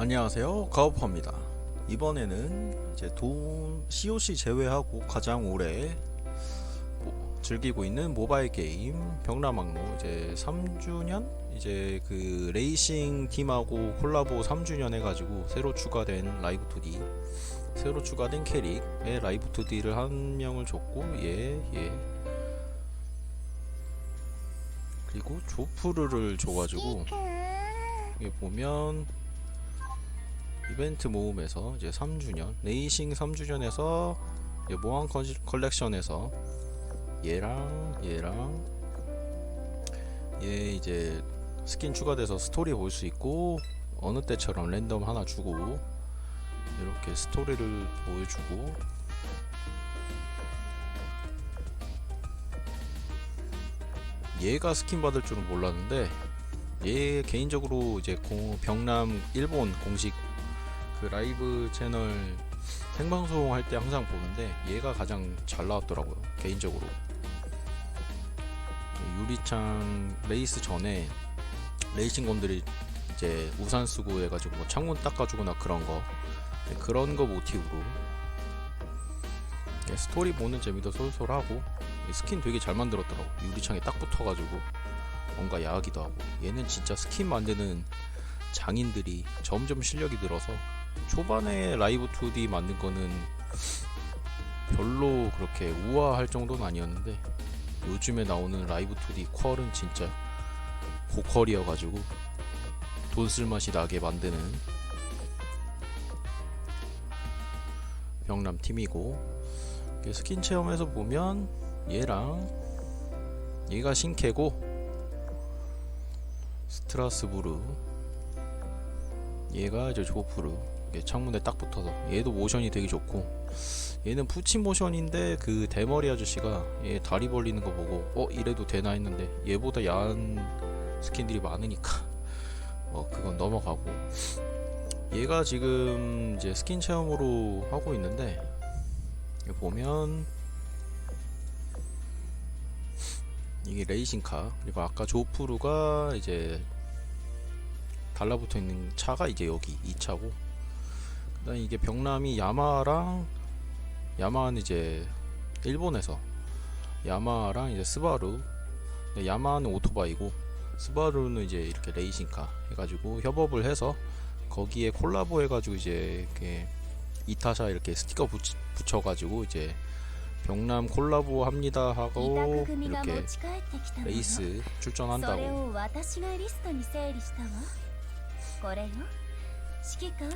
안녕하세요. 가오퍼입니다. 이번에는 이제 돈 COC 제외하고 가장 오래 뭐- 즐기고 있는 모바일 게임 병라망로 이제 3주년? 이제 그 레이싱 팀하고 콜라보 3주년 해가지고 새로 추가된 라이브 2D 새로 추가된 캐릭의 라이브 2D를 한 명을 줬고 얘얘 그리고 조프르를 줘가지고 여기 보면 이벤트 모음에서 이제 3주년 레이싱 3주년에서 모항 컬- 컬렉션에서 얘랑 얘랑 얘 이제 스킨 추가돼서 스토리 볼 수 있고 어느 때처럼 랜덤 하나 주고 이렇게 스토리를 보여주고. 얘가 스킨 받을 줄은 몰랐는데 얘 개인적으로 이제 공- 병남 일본 공식 그 라이브 채널 생방송 할 때 항상 보는데 얘가 가장 잘 나왔더라고요 개인적으로. 유리창 레이스 전에 레이싱건들이 이제 우산 쓰고 해가지고 뭐 창문 닦아주거나 그런 거. 네, 그런 거 모티브로. 예, 스토리 보는 재미도 솔솔하고 이 스킨 되게 잘 만들었더라고. 유리창에 딱 붙어가지고 뭔가 야하기도 하고. 얘는 진짜 스킨 만드는 장인들이 점점 실력이 늘어서 초반에 라이브 2D 만든 거는 별로 그렇게 우아할 정도는 아니었는데 요즘에 나오는 라이브 2D 퀄은 진짜 고퀄이어가지고 돈 쓸 맛이 나게 만드는 병남 팀이고 스킨 체험에서 보면 얘랑 얘가 신캐고 스트라스부르 얘가 이제 조프르 창문에 딱 붙어서. 얘도 모션이 되게 좋고. 얘는 푸치 모션인데 그 대머리 아저씨가 얘 다리 벌리는 거 보고 어 이래도 되나 했는데 얘보다 야한 스킨들이 많으니까 뭐 그건 넘어가고. 얘가 지금 이제 스킨 체험으로 하고 있는데 보면 이게 레이싱카. 그리고 아까 조프루가 이제 달라붙어 있는 차가 이제 여기 이 차고 그다음 이게 병남이 야마랑 야마는 이제 일본에서 야마랑 이제 스바루. 야마는 오토바이고 스바루는 이제 이렇게 레이싱카 해가지고 협업을 해서 거기에 콜라보 해가지고 이제 이렇게 이타샤 이렇게 스티커 붙이, 붙여가지고 이제 경남 콜라보 합니다 하고 이렇게 레이스 출전한다고.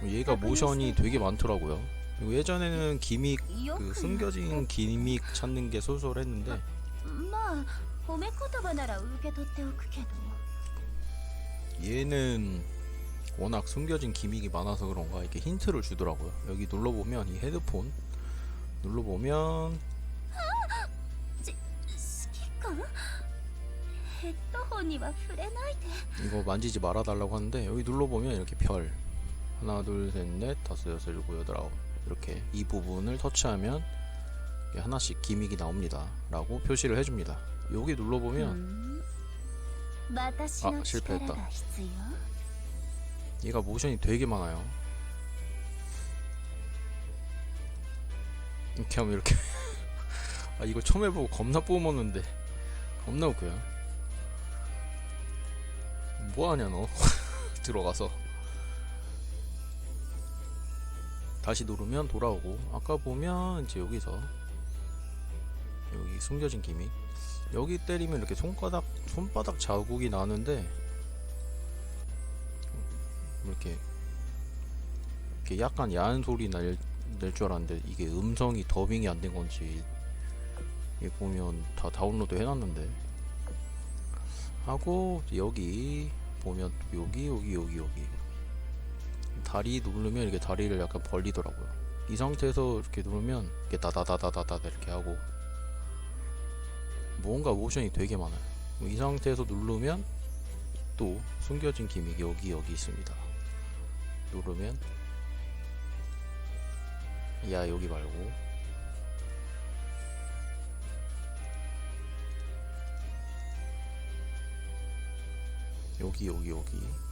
어, 얘가 모션이 되게 많더라고요. 그리고 예전에는 기믹 그 숨겨진 기믹 찾는 게 소설했는데. 얘는 워낙 숨겨진 기믹이 많아서 그런가 이렇게 힌트를 주더라고요. 여기 눌러 보면 이 헤드폰 눌러 보면 이거 만지지 말아달라고 하는데 여기 눌러보면 이렇게 별 하나 둘 셋 넷 다섯 여섯 일곱 여덟 아홉. 이렇게 이 부분을 터치하면 하나씩 기믹이 나옵니다. 라고 표시를 해줍니다. 여기 눌러보면 음. 아 실패했다. 얘가 모션이 되게 많아요. 이렇게 하면 이렇게. 아 이거 처음 해보고 겁나 뿜었는데. 겁나 웃겨요. 뭐하냐 너? 들어가서. 다시 누르면 돌아오고 아까 보면 이제 여기서 여기 숨겨진 기믹 여기 때리면 이렇게 손바닥 손바닥 자국이 나는데 이렇게 이렇게 약간 야한 소리 날 낼 줄 알았는데 이게 음성이 더빙이 안 된 건지 이게 보면 다 다운로드 해놨는데. 하고 여기 보면 또 여기 여기 여기 여기 다리 누르면 이렇게 다리를 약간 벌리더라고요. 이 상태에서 이렇게 누르면 이렇게 다다다다다다 이렇게 하고 뭔가 모션이 되게 많아요. 이 상태에서 누르면 또 숨겨진 기믹이 여기 여기 있습니다. 누르면 야 여기 말고 여기 여기 여기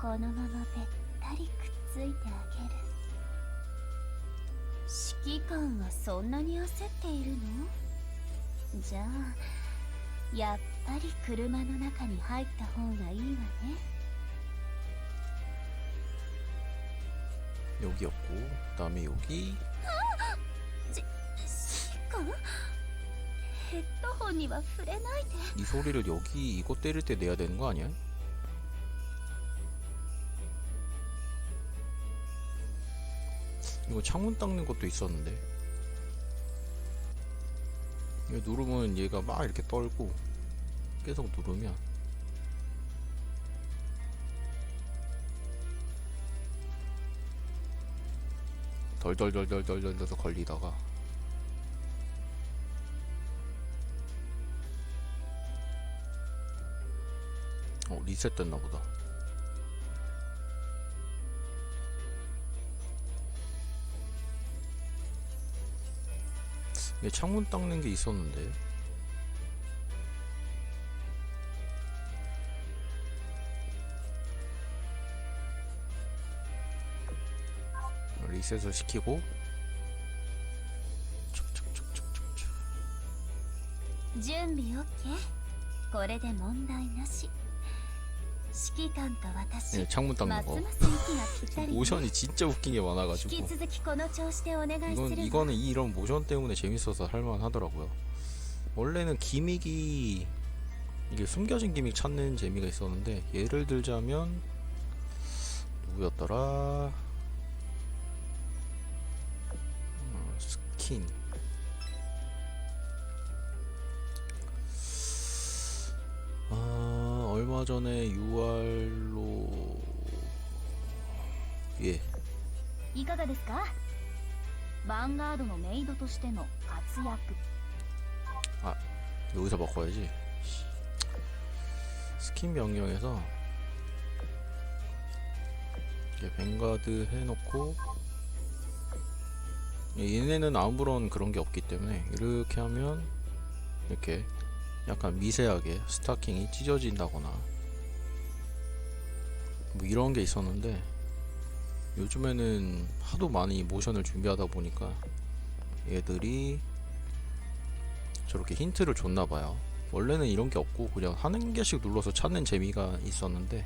このままべったりくっついてあげる指揮官はそんなに焦っているのじゃあやっぱり車の中に入った方がいいわね 여기였고 그다음에 여기 指揮官ヘッドホンには触れないで 이 소리를 여기 이거 때릴 때 내야 되는 거 아니야? 이거 창문 닦는 것도 있었는데. 이거 누르면 얘가 막 이렇게 떨고 계속 누르면. 덜덜덜덜덜덜 걸리다가. 어 리셋됐나 보다 이게 창문 닦는 게 있었는데 리셋을 시키고 촉촉촉촉촉촉 準備 OK これで問題なし 네, 창문 닦는 거. 모션이 진짜 웃긴 게 많아가지고. 이건 이거는 이런 모션 때문에 재밌어서 할만하더라고요. 원래는 기믹이 이게 숨겨진 기믹 찾는 재미가 있었는데 예를 들자면 누구였더라? 음, 스킨 전에 UR로 예 いかがですかヴァンガードのメイドとしての活躍 여기서 바꿔야지. 스킨 변경해서 이렇게 뱅가드 해놓고 얘네는 아무런 그런 게 없기 때문에 이렇게 하면 이렇게 약간 미세하게 스타킹이 찢어진다거나 뭐 이런 게 있었는데 요즘에는 하도 많이 모션을 준비하다 보니까 얘들이 저렇게 힌트를 줬나 봐요. 원래는 이런 게 없고 그냥 하는 개씩 눌러서 찾는 재미가 있었는데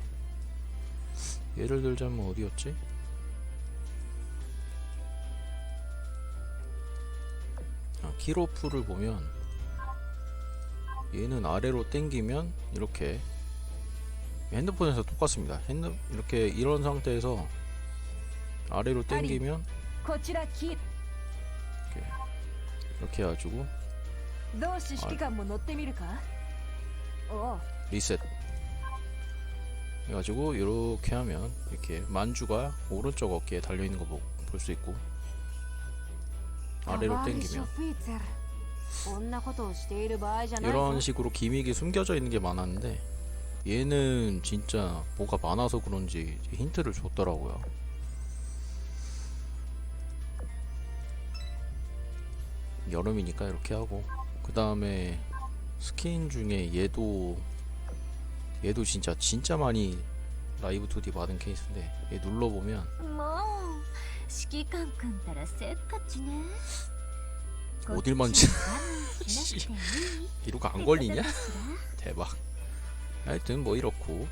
예를 들자면 어디였지? 아, 키로프를 보면 얘는 아래로 당기면 이렇게 핸드폰에서 똑같습니다. 핸드 이렇게 이런 상태에서 아래로 당기면 이렇게 이렇게 해가지고. 아. 리셋. 해가지고 이렇게 하면 이렇게 만주가 오른쪽 어깨에 달려 있는 거 볼 수 있고 아래로 당기면. 이런 식으로 기믹이 숨겨져 있는 게 많았는데 얘는 진짜 뭐가 많아서 그런지 힌트를 줬더라고요. 여름이니까 이렇게 하고 그 다음에 스킨 중에 얘도 얘도 진짜 진짜 많이 라이브 2D 받은 케이스인데 얘 눌러보면 오딜만지 이루가 안 걸리냐? 대박 하여튼 뭐 이렇고.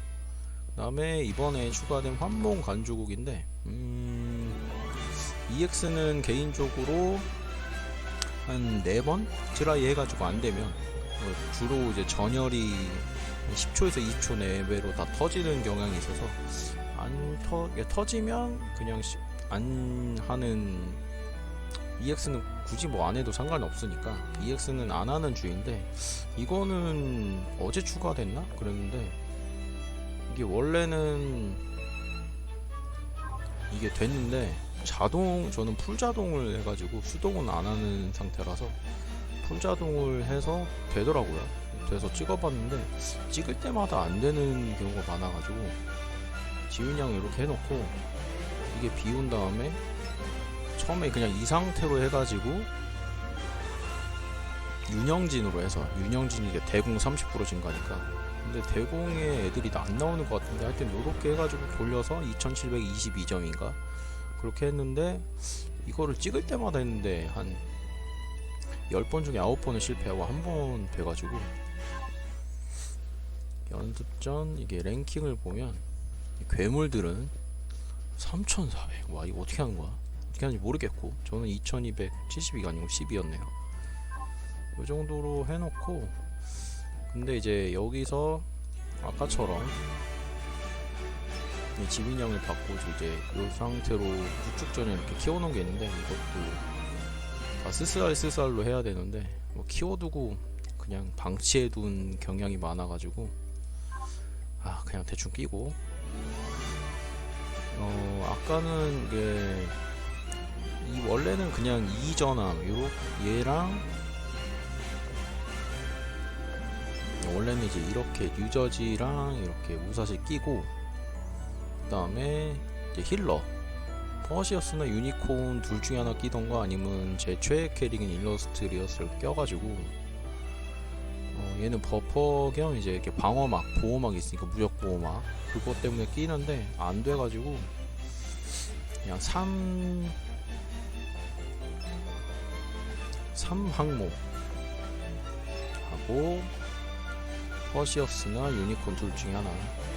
그 다음에 이번에 추가된 환몽 간주국인데 음, EX는 개인적으로 한네번 트라이 해가지고 안 되면 뭐 주로 이제 전열이 한 10초에서 20초 내외로 다 터지는 경향이 있어서 안 터, 이게 터지면 그냥 시- 안 하는 EX는 굳이 뭐 안 해도 상관이 없으니까 EX는 안 하는 주인데 이거는 어제 추가됐나? 그랬는데 이게 원래는 이게 됐는데 자동 저는 풀자동을 해가지고 수동은 안 하는 상태라서 풀자동을 해서 되더라고요. 돼서 찍어봤는데 찍을 때마다 안 되는 경우가 많아가지고 지훈 양 이렇게 해놓고 이게 비운 다음에 처음에 그냥 이 상태로 해가지고 윤영진으로 해서 윤영진이 이게 대공 30% 증가니까 근데 대공에 애들이 안 나오는 것 같은데 하여튼 요렇게 해가지고 돌려서 2722점인가 그렇게 했는데 이거를 찍을 때마다 했는데 한 10번 중에 9번은 실패하고 한 번 돼가지고 연습전 이게 랭킹을 보면 이 괴물들은 3400. 와 이거 어떻게 하는 거야? 어떻게 하는지 모르겠고 저는 2272가 아니고 10이었네요. 이 정도로 해놓고 근데 이제 여기서 아까처럼 이 지민형을 바꾸고 이제 이 상태로 우측전에 이렇게 키워놓은 게 있는데 이것도 다 스스알로 해야 되는데 뭐 키워두고 그냥 방치해둔 경향이 많아가지고 아 그냥 대충 끼고 어 아까는 이게 이 원래는 그냥 이전함 요렇 얘랑 원래는 이제 이렇게 뉴저지랑 이렇게 우사시 끼고 그 다음에 이제 힐러. 퍼시어스나 유니콘 둘 중에 하나 끼던가 아니면 제 최애 캐릭인 일러스트리어스를 껴가지고 어, 얘는 버퍼 겸 이제 이렇게 방어막 보호막이 있으니까 무적 보호막 그것 때문에 끼는데 안 돼가지고 그냥 3 3항목 하고 퍼시어스나 유니콘 둘 중에 하나.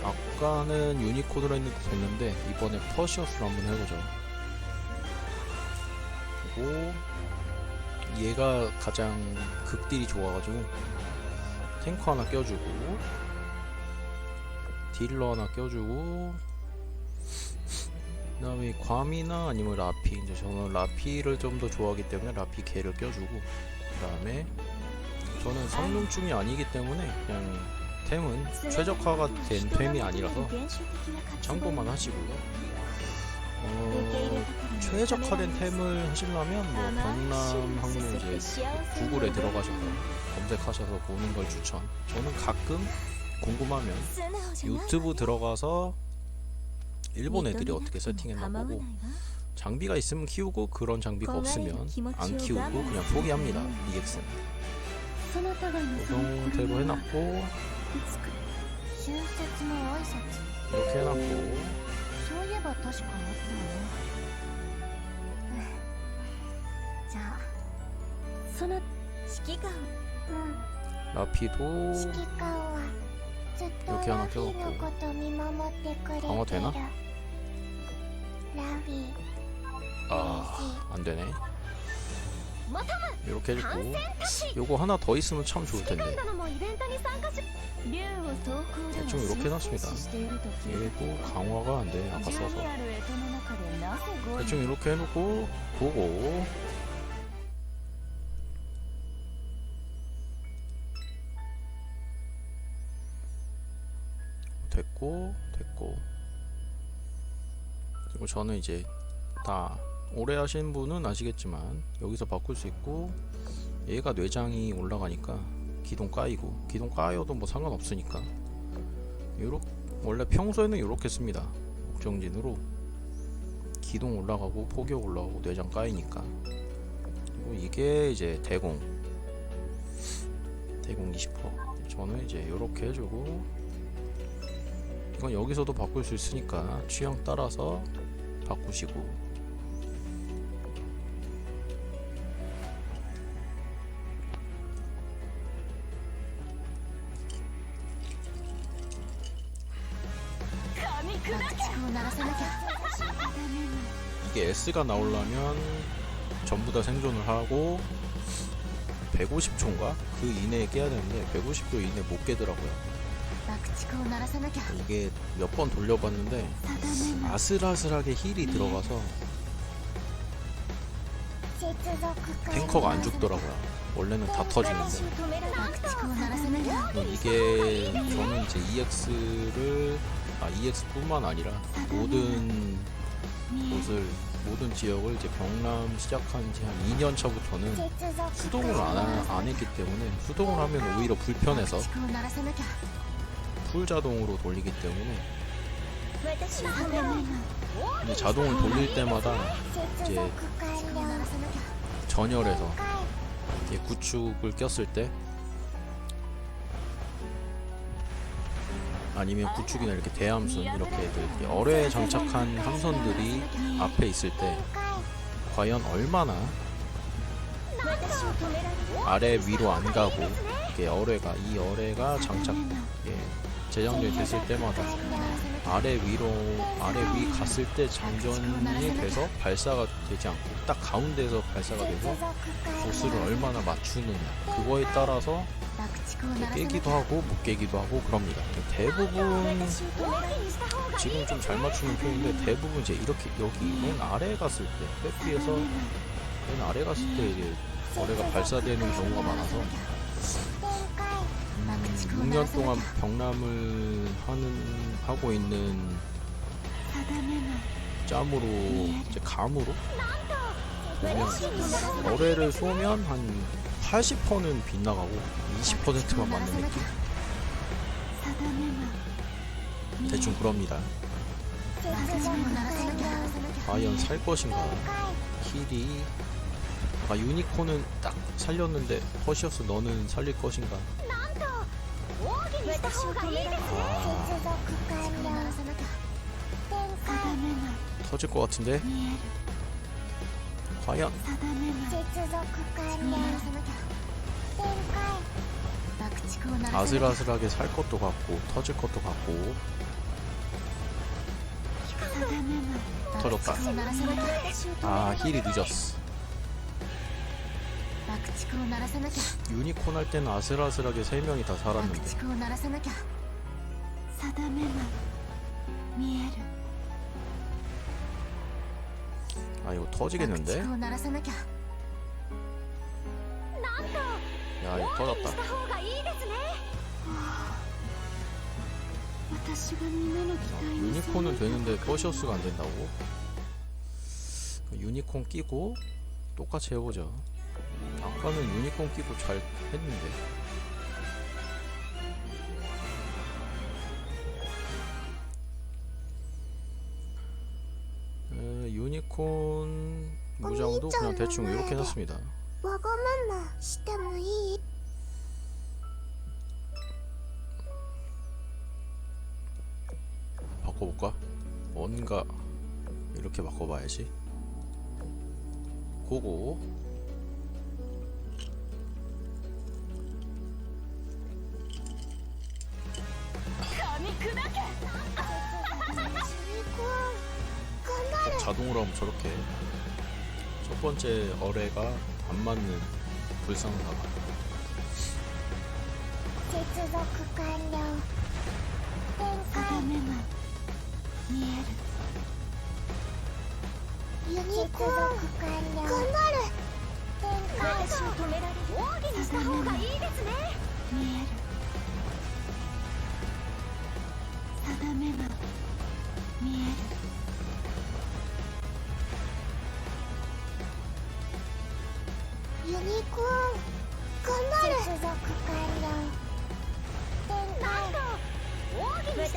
아까는 유니콘으로 했는데 이번에 퍼시어스로 한번 해보죠. 그리고 얘가 가장 극딜이 좋아가지고 탱커 하나 껴주고 딜러 하나 껴주고 그 다음에 괌이나 아니면 라피 이제 저는 라피를 좀 더 좋아하기 때문에 라피 걔를 껴주고 그 다음에 저는 성능충이 아니기 때문에 그냥 템은 최적화가 된 템이 아니라서 참고만 하시고요. 어, 최적화된 템을 하시려면 뭐 경남 항로 이제 구글에 들어가셔서 검색하셔서 보는 걸 추천. 저는 가끔 궁금하면 유튜브 들어가서 일본 애들이 어떻게 세팅했나 보고 장비가 있으면 키우고 그런 장비가 없으면 안 키우고 그냥 포기합니다. EX는 노동 대로 해놨고 이렇게 해놨고. 라피도 이렇게 하나 껴갖고. 방어 되나? ラフィー 아 안되네 이렇게 해주고 요거 하나 더 있으면 참 좋을텐데 のもイベントに参加し竜を投稿では 대충 이렇게 해놨습니다 神経質していると聞い 얘도 강화가 안돼 아까 た 써서 12ある干支の中でなぜ5位 대충 이렇게 해놓고 보고 됐고 됐고 그리고 저는 이제 다 오래 하신 분은 아시겠지만 여기서 바꿀 수 있고 얘가 뇌장이 올라가니까 기동 까이고 기동 까여도 뭐 상관없으니까 요렇 원래 평소에는 이렇게 씁니다. 옥정진으로. 기동 올라가고 포격 올라가고 뇌장 까이니까. 그리고 이게 이제 대공. 대공 20% 저는 이제 이렇게 해주고 이건 여기서도 바꿀 수 있으니까 취향 따라서 바꾸시고 이게 S가 나오려면 전부 다 생존을 하고 150초인가? 그 이내에 깨야 되는데 150초 이내 못 깨더라고요. 이게 몇 번 돌려봤는데 아슬아슬하게 힐이 들어가서 탱커가 안 죽더라고요. 원래는 다 터지는데. 음, 이게 저는 이제 EX를 아 EX뿐만 아니라 모든 곳을 모든 지역을 이제 경남 시작한 지 한 2년 차부터는 수동을 안, 안 했기 때문에 수동을 하면 오히려 불편해서 풀자동으로 돌리기 때문에 이제 자동을 돌릴 때마다 이제 전열에서 이제 구축을 꼈을 때 아니면 구축이나 이렇게 대함선 이렇게 어뢰에 장착한 함선들이 앞에 있을 때 과연 얼마나 아래 위로 안 가고 이렇게 어뢰가 이 어뢰가 장착 예, 재장전이 됐을 때마다 아래 위로 아래 위 갔을 때 장전이 돼서 발사가 되지 않고 딱 가운데에서 발사가 되고 보스를 얼마나 맞추느냐 그거에 따라서 깨기도 하고 못 깨기도 하고 그럽니다. 대부분 지금 좀 잘 맞추는 편인데 대부분 이제 이렇게 여기 맨 아래 갔을 때 회피에서 맨 아래 갔을 때 이제 거래가 발사되는 경우가 많아서 6년 동안 병남을 하는 하고 있는 짬으로 이제 감으로? 보면 거래를 쏘면 한 80%는 빗나가고 20%만 맞는 느낌? 대충 그럽니다. 과연 살 것인가? 힐이 아 유니콘은 딱 살렸는데 허시어스 너는 살릴 것인가? 私を止められる 아 接続完了鳴らさなきゃ展開 터질 것 같은데 見える 과연 接続完了鳴らさなきゃ展開爆竹を鳴らさなきゃ 아슬아슬하게 살 것도 같고 터질 것도 같고 터졌다. 爆竹を鳴らさなきゃ私を止め 아 힐이 늦었어. 유니콘 할 때는 아슬아슬하게 세 명이 다 살았는데. 아 이거 터지겠는데? 야 이거 터졌다. 유니콘은 되는데 버셔스가 안 된다고? 유니콘 끼고 똑같이 해보죠. 아까는 유니콘 끼고 잘 했는데. 에, 유니콘 무장도 그냥 대충 이렇게 해놨습니다. わがまましてもいい 바꿔볼까? 뭔가 이렇게 바꿔봐야지. 고고. 꼭 자동으로 하면 저렇게 첫 번째 어뢰가 안 맞는 불쌍한가 봐. 接続完了展開目が見えるユニコーン完了頑張る展開私を止められる奥義にした方がいいですね見える定めが見える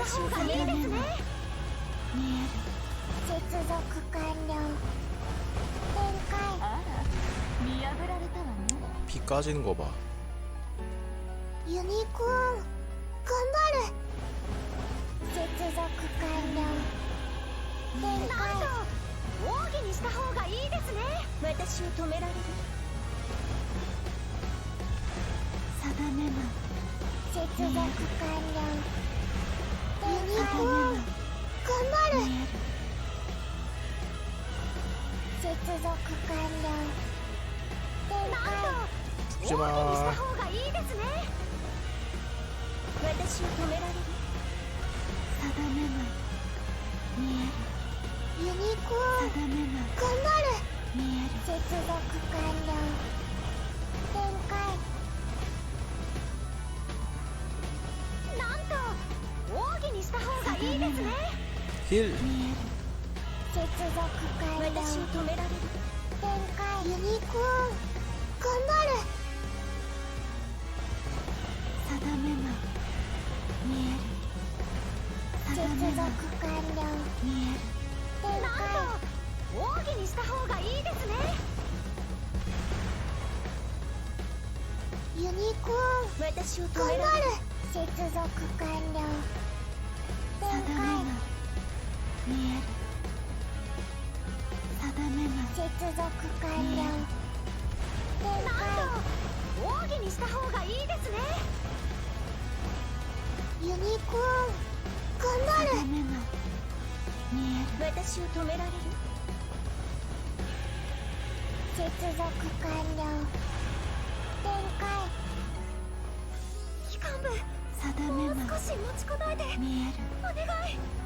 方がいいですね見える接続完了展開あら見破られたわね 피 까지는 거 봐. ユニコーン頑張る接続完了展開奥義にした方がいいですね私を止められる定めが接続完了 ユニコーン頑張る。接続完了なんと。しまーす方がいいですね私を止められる定めない見えるユニコーン頑張る見える接続完了 힐接続完了私を止められる展開ユニコーン頑張る定めが見える接続完了見える展開奥義にした方がいいですねユニコーン私を止められる。接続完了。展開見える定めが接続完了展開奥義にした方がいいですね。ユニコーン頑張る定めが見える私を止められる接続完了展開機関部定めが少し持ちこたえて見えるお願い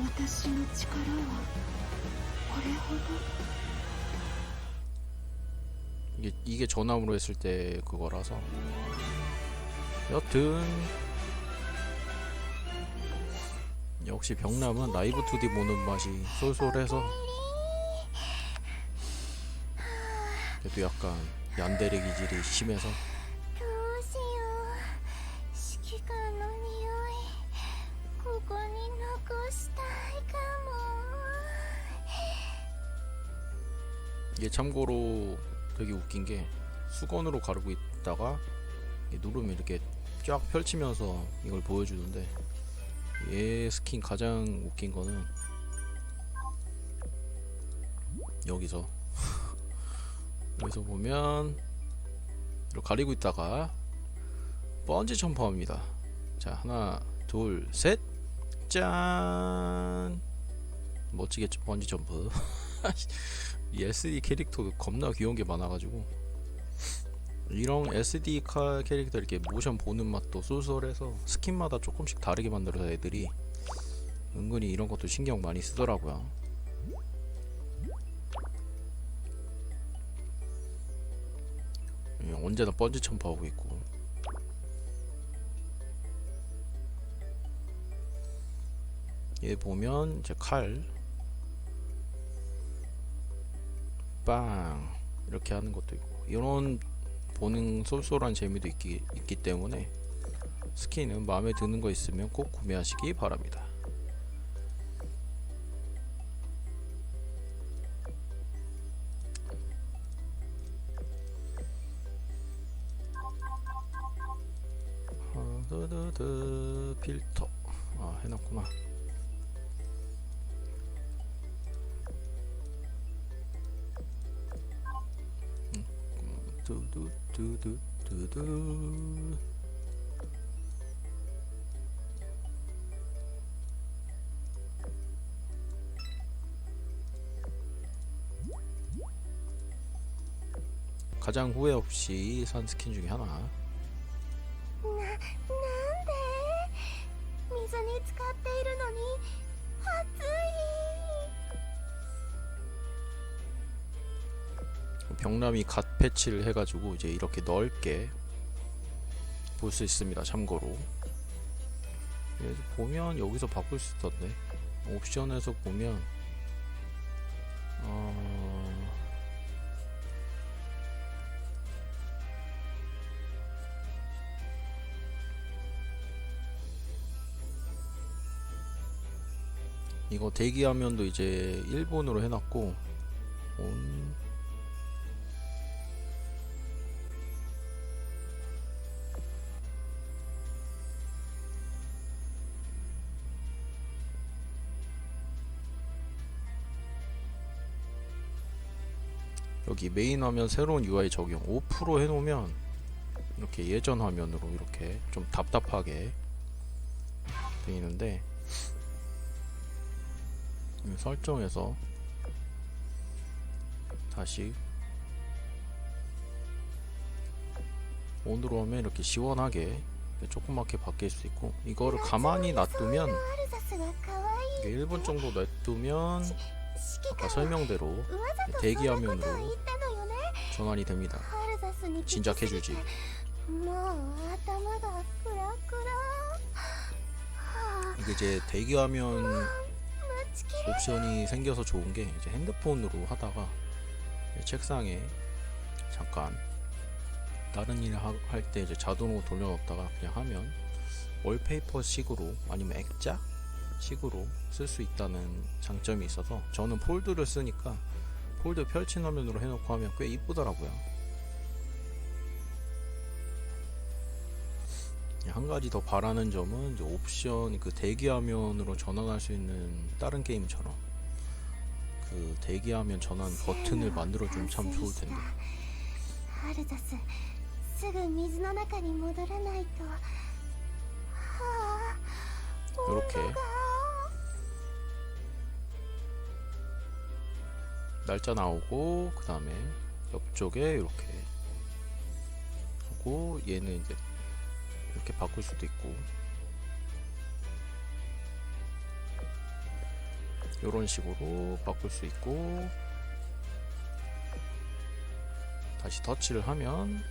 私の力はこれほど 이게, 이게 전압으로 했을 때 그거라서 여튼 역시 병남은 라이브 2D 보는 맛이 쏠쏠해서 그래도 약간 얀데레 기질이 심해서 이게 참고로 되게 웃긴 게 수건으로 가르고 있다가 누르면 이렇게 쫙 펼치면서 이걸 보여주는데 얘 스킨 가장 웃긴 거는 여기서. 여기서 보면 이렇게 가리고 있다가 번지 점프합니다. 자 하나 둘셋짠! 멋지게 번지 점프 이 SD 캐릭터 겁나 귀여운 게 많아가지고. 이런 SD 카 캐릭터 이렇게 모션 보는 맛도 쏠쏠해서 스킨마다 조금씩 다르게 만들어서 애들이 은근히 이런 것도 신경 많이 쓰더라고요. 예, 언제나 번지 점프하고 있고. 얘 보면 이제 칼 빵 이렇게 하는 것도 있고 이런 보는 쏠쏠한 재미도 있기, 있기 때문에 스킨은 마음에 드는 거 있으면 꼭 구매하시기 바랍니다. 하드드드 필터 아 해놨구나 두두두두두두. 가장 후회 없이 산 스킨 중에 하나 병남이 갓 패치를 해가지고 이제 이렇게 넓게 볼 수 있습니다. 참고로 그래서 보면 여기서 바꿀 수 있던데 옵션에서 보면 어... 이거 대기 화면도 이제 일본으로 해놨고 온 여기 메인 화면 새로운 UI 적용 5% 해놓으면 이렇게 예전 화면으로 이렇게 좀 답답하게 되는데 설정에서 다시 온으로 하면 이렇게 시원하게 조그맣게 바뀔 수 있고 이거를 가만히 놔두면 1분 정도 놔두면 아까 설명대로 대기화면으로 전환이 됩니다. 진작 해주지. 이게 이제 대기화면 옵션이 생겨서 좋은 게 이제 핸드폰으로 하다가 책상에 잠깐 다른 일 할때 자동으로 돌려놓다가 그냥 하면 월페이퍼식으로 아니면 액자 식으로 쓸 수 있다는 장점이 있어서 저는 폴드를 쓰니까 폴드 펼친 화면으로 해놓고 하면 꽤 이쁘더라고요. 한 가지 더 바라는 점은 이제 옵션 그 대기 화면으로 전환할 수 있는 다른 게임처럼 그 대기 화면 전환 버튼을 만들어 주면 참 좋을 텐데 アルザスすぐ水の中に戻らないとはあ 요렇게 날짜 나오고 그 다음에 옆쪽에 이렇게 하고 얘는 이제 이렇게 바꿀 수도 있고 이런 식으로 바꿀 수 있고 다시 터치를 하면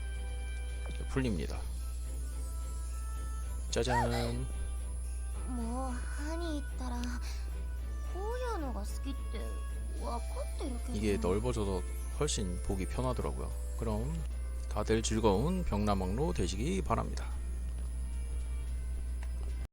이렇게 풀립니다 짜잔 もう歯に行ったらこういうのが好きって分かってるけど 이게 넓어져서 훨씬 보기 편하더라고요. 그럼 다들 즐거운 병라망로 되시기 바랍니다.